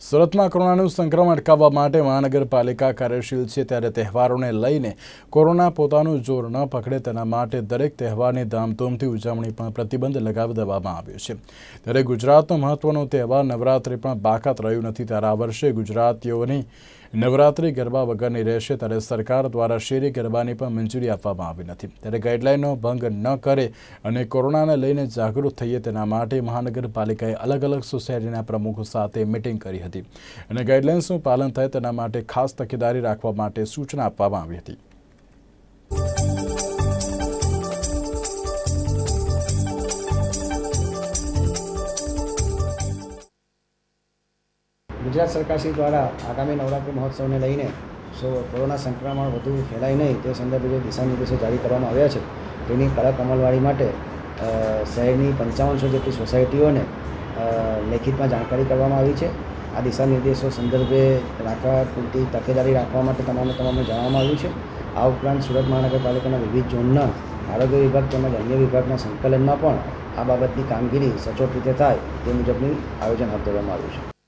સુરતમાં કોરોનાનું સંક્રમણ અટકાવવા માટે મહાનગરપાલિકા કાર્યશીલ છે. ત્યારે તહેવારોને લઈને કોરોના પોતાનું જોર ન પકડે તેના માટે દરેક તહેવારની ધામધૂમથી ઉજવણી પણ પ્રતિબંધ લગાવી દેવામાં આવ્યો છે. ત્યારે ગુજરાતનો મહત્વનો તહેવાર નવરાત્રિ પણ બાકાત રહ્યું નથી. ત્યારે આ વર્ષે ગુજરાતીઓની નવરાત્રિ ગરબા વગરની રહેશે ત્યારે સરકાર દ્વારા શેરી ગરબાની પણ મંજૂરી આપવામાં આવી નથી. ત્યારે ગાઈડલાઈનનો ભંગ ન કરે અને કોરોનાને લઈને જાગૃત થઈએ તેના માટે મહાનગરપાલિકાએ અલગ અલગ સોસાયટીના પ્રમુખો સાથે મિટિંગ કરી હતી. અને ગાઈડલાઇન્સનું પાલન થાય તેના માટે ખાસ તકેદારી રાખવા માટે સૂચના આપવામાં આવી હતી. ગુજરાત સરકારશ્રી દ્વારા આગામી નવરાત્રિ મહોત્સવને લઈને સો કોરોના સંક્રમણ વધુ ફેલાય નહીં તે સંદર્ભે જે દિશાનિર્દેશો જારી કરવામાં આવ્યા છે, તેની કડક અમલવારી માટે શહેરની પંચાવનસો જેટલી સોસાયટીઓને લેખિતમાં જાણકારી કરવામાં આવી છે. આ દિશાનિર્દેશો સંદર્ભે રાખવા પૂરતી તકેદારી રાખવા માટે તમામે તમામને જણાવવામાં આવ્યું છે. આ ઉપરાંત સુરત મહાનગરપાલિકાના વિવિધ ઝોનના આરોગ્ય વિભાગ તેમજ અન્ય વિભાગના સંકલનમાં પણ આ બાબતની કામગીરી સચોટ રીતે થાય તે મુજબનું આયોજન હાથ ધરવામાં આવ્યું છે.